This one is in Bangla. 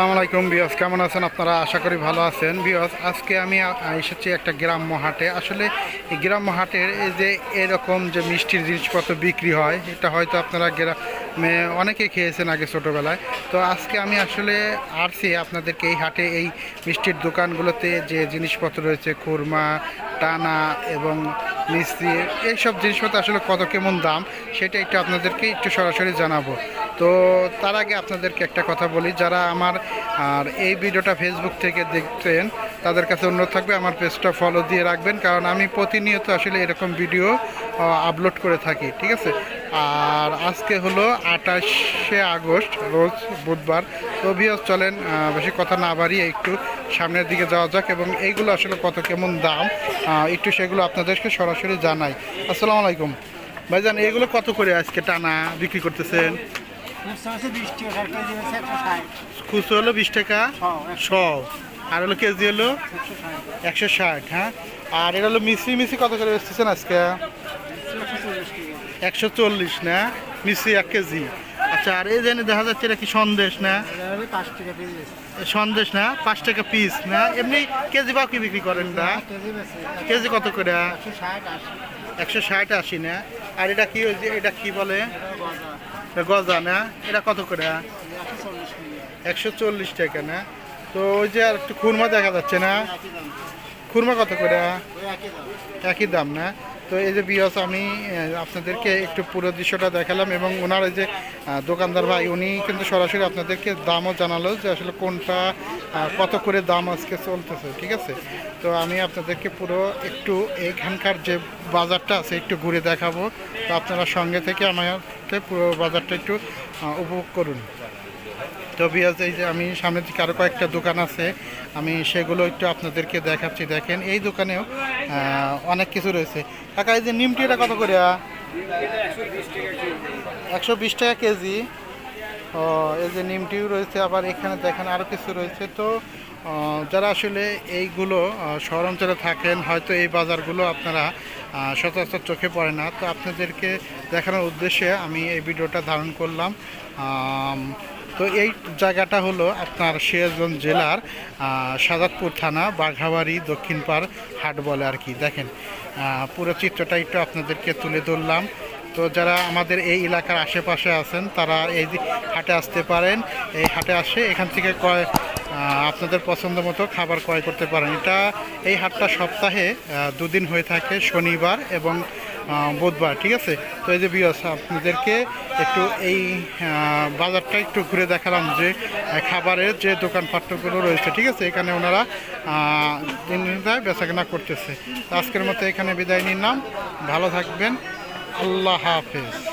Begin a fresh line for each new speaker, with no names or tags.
আলাইকুম বিয়স কেমন আছেন আপনারা? আশা করি ভালো আছেন। বিয়স আজকে আমি এসেছি একটা গ্রাম্য হাটে। আসলে এই গ্রাম্য হাটের এই যে এরকম যে মিষ্টির জিনিসপত্র বিক্রি হয়, এটা হয়তো আপনারা গ্রামে অনেকে খেয়েছেন আগে ছোটোবেলায়। তো আজকে আমি আসলে আসছি আপনাদেরকে এই হাটে এই মিষ্টির দোকানগুলোতে যে জিনিসপত্র রয়েছে, খুরমা, টানা এবং মিষ্টি, এইসব জিনিসপত্র আসলে কত কেমন দাম, সেটা একটু আপনাদেরকে একটু সরাসরি জানাব। তো তার আগে আপনাদেরকে একটা কথা বলি, যারা আমার আর এই ভিডিওটা ফেসবুক থেকে দেখছেন তাদের কাছে অনুরোধ থাকবে আমার পেজটা ফলো দিয়ে রাখবেন, কারণ আমি প্রতিনিয়ত আসলে এরকম ভিডিও আপলোড করে থাকি, ঠিক আছে? আর আজকে হলো আঠাশে আগস্ট, রোজ বুধবার। তো ভিওস চলেন বেশি কথা না বাড়িয়ে একটু সামনের দিকে যাওয়া যাক এবং এইগুলো আসলে কত কেমন দাম একটু সেগুলো আপনাদেরকে সরাসরি জানাই। আসসালামু আলাইকুম। ভাইজান, এগুলো কত করে আজকে টানা বিক্রি করতেছেন? খুচরো হলো বিশ টাকা শ আর হলো কেজি হলো একশো ষাট হ্যাঁ? আর এটা হলো মিশ্রি মিশ্রি কত করে এসতেছেন আজকে? একশো চল্লিশ না? মিশ্রি এক কেজি। আচ্ছা আর এই জানি দেখা যাচ্ছে এটা কি সন্দেশ না? সন্দেশ না? পাঁচ টাকা পিস না? এমনি কেজি বা কি বিক্রি করেন না কেজি কত করে? একশো ষাট আশি। না? আর এটা কি এটা কি বলে? গজা না? এটা কত করে? একশো চল্লিশ টাকা না? তো ওই যে আর একটু খুরমা দেখা যাচ্ছে না? খুরমা কত করে? একই দাম না? তো এই যে বিয়স আমি আপনাদেরকে একটু পুরো দৃশ্যটা দেখালাম এবং ওনার এই যে দোকানদার ভাই, উনি কিন্তু সরাসরি আপনাদেরকে দামও জানালো যে আসলে কোনটা কত করে দাম আজকে চলতেছে, ঠিক আছে? তো আমি আপনাদেরকে পুরো একটু এখানকার যে বাজারটা আছে একটু ঘুরে দেখাবো। তো আপনারা সঙ্গে থেকে আমাকে পুরো বাজারটা একটু উপভোগ করুন। তো বিয়াজ, এই যে আমি সামনের দিকে আরও কয়েকটা দোকান আছে, আমি সেগুলো একটু আপনাদেরকে দেখাচ্ছি। দেখেন, এই দোকানেও অনেক কিছু রয়েছে। কাকা, এই যে নিমটি এটা কত করে? একশো বিশ টাকা কেজি। ও, এই যে নিমটিও রয়েছে, আবার এখানে দেখেন আরও কিছু রয়েছে। তো যারা আসলে এইগুলো শহর অঞ্চলে থাকেন, হয়তো এই বাজারগুলো আপনারা সচরাচর চোখে পড়ে না। তো আপনাদেরকে দেখানোর উদ্দেশ্যে আমি এই ভিডিওটা ধারণ করলাম। তো এই জায়গাটা হলো আপনার সিরাজগঞ্জ জেলার সাজাদপুর থানা বাঘাবাড়ি দক্ষিণ পাড় হাট বলে আর কি। দেখেন পুরো চিত্রটা একটু আপনাদেরকে তুলে ধরলাম। তো যারা আমাদের এই এলাকার আশেপাশে আছেন তারা এই হাটে আসতে পারেন। এই হাটে আসে এখান থেকে আহ, আপনাদের পছন্দ মতো খাবার ক্রয় করতে পারেন। এটা এই হাটটা সপ্তাহে দুদিন হয়ে থাকে শনিবার এবং বুধবার, ঠিক আছে? তো এই যে বিয়স আপনাদেরকে একটু এই বাজারটা একটু ঘুরে দেখালাম যে খাবারের যে দোকানপাটগুলো রয়েছে, ঠিক আছে? এখানে ওনারা বেচাকেনা করতেছে। আজকের মতো এখানে বিদায় নিলাম। ভালো থাকবেন। আল্লাহ হাফেজ।